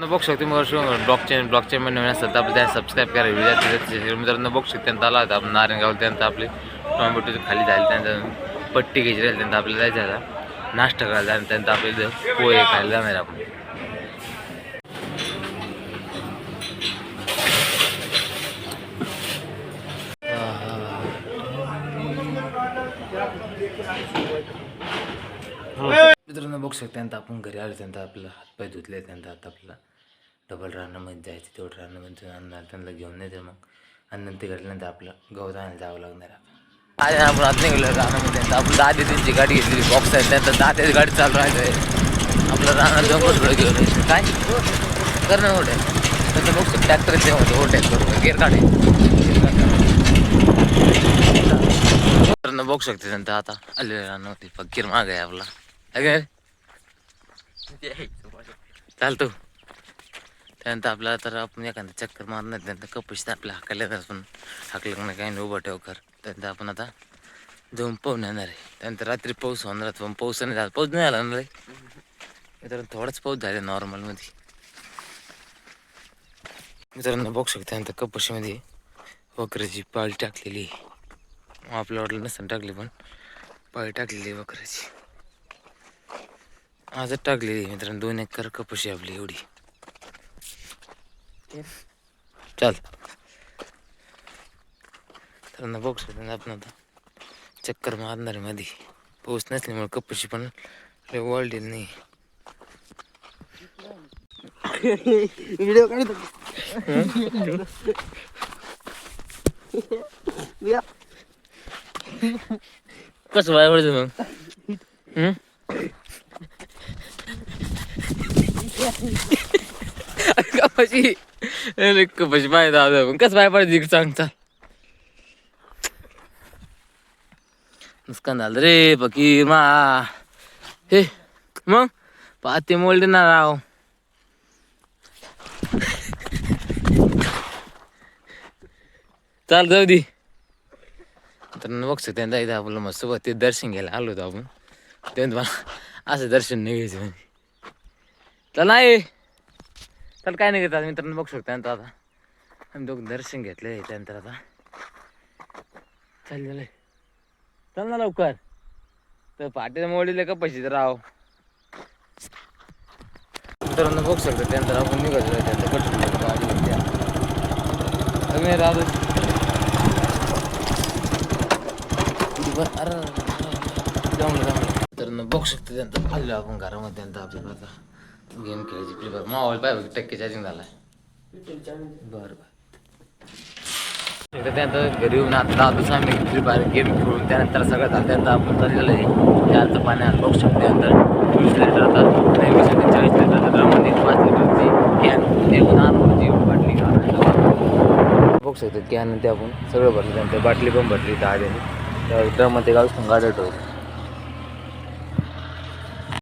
बघू शकतो मग ब्लॉक चेन ब्लॉक चेन मध्ये तर आपलं त्या सबस्क्राईब करा. व्हिडिओ मित्रांनो बघू शकतो त्यांना आला होता आपण नारायणगाव त्यांचा आपले टोमॅटोचे खाली झाले त्यांचा पट्टी घ्यायची राहिली त्यांना आपल्याला जायचं आता. नाश्ता करायला आणि त्यानंतर आपल्या पोहे खायला जाणार आपण मित्रांनो बघू शकता आपण घरी आलो त्यांना आपलं हातपाय धुतले त्यांना आता आपला डबल रानामध्ये जायचं तेवढं रानामध्ये अन्न त्यांना घेऊन नाही तर मग आणि नंतर घडल्यानंतर आपलं गवत आणायला जावं लागणार आज आपण आत नाही गेलो रानामध्ये. त्यांचं आपण दहा त्यांची गाडी घेतली बॉक्स आहे त्यांचा दहा त्याची गाडी चालू राहायचं आपलं रानात जंगल सगळं घेऊन काय? करणं ना ओढे त्यांचं बघू शकतो ट्रॅक्टर ते होते ओढे करून. गेअर काढे. बघू शकते त्यांचं आता आलेलं रानामध्ये. फकीर माग आहे आपला. चालतो त्यानंतर आपल्याला तर आपण एखादा चक्कर मारणार त्यानंतर कपशीत आपल्या हाकायला तर आपण हाकलं नाही काही नाही उभं ठेव कर. त्यानंतर आपण आता जाऊन पाहून येणार आहे. त्यानंतर रात्री पाऊस होणार पण पाऊस नाही झाला. पाऊस नाही आला ना रे? मित्रांनो थोडाच पाऊस झाला नॉर्मलमध्ये मित्रांनो बघू शकतो त्यानंतर कपशीमध्ये वक्राची पाळी टाकलेली आहे. आपल्या वाटलं नसताना टाकली पण पाळी टाकलेली आहे वक्राची. आजच टाकलेली मित्रांनो. दोन एकर कपाशी आपली एवढी. चल. तर ना बघू आपण आता चक्कर मारणार आहे मध्ये. पाऊस नसल्यामुळे कपाशी पण वळली नाही. व्हिडिओ काढतो कसं वाय मग? कपाशी. कपाशी पाय दादा मग कसं पाय पडायचं इकडे सांग चाल. नुकसान झालं रे फकीर मा. हे मग? पाते मोलडे ना राव चाल जाऊ दे. तर बघ त्यांचा इथं आपलं मस्त ते दर्शन घ्यायला आलो होतो आपण. त्यांचं मला असं दर्शन नाही घ्यायचं म्हणजे चल नाही. चल काय नाही घेतात मित्रांनो बघू शकतो नंतर आता. आम्ही दोघं दर्शन घेतले त्यानंतर आता. चल झालंय चल ना लवकर. तर पाटील मोडीले का पैसे राव. मित्रांनो बघू शकतो त्यानंतर आपण निघत त्यांचं पटकन गाडी राहतो अरे जाऊन जाऊन तर बघू शकतो त्यानंतर खाल्लो आपण घरामध्ये त्यानंतर आपल्याला आता. गेम खेळायची फ्री फायर मोबाईल पाहिजे टक्के चार्जिंग झालाय. बरं बरं. एकदा त्यानंतर घरी येऊन आता दादूच आम्ही फ्री फायर गेम खेळून त्यानंतर सगळं झालं. त्यानंतर आपण चाललेलं आहे त्यानंतर बघू शकतो. त्यानंतर वीस लिटर होतात वीस लिटर चाळीस लिटर ड्रममध्ये पाच लिटरची कॅन ते पण आणून बाटली बघू शकतो. कॅन ते आपण सगळं भरलं. त्यानंतर बाटली पण भरली दहा जणी ड्रममध्ये गावून गाड्या ठेवली.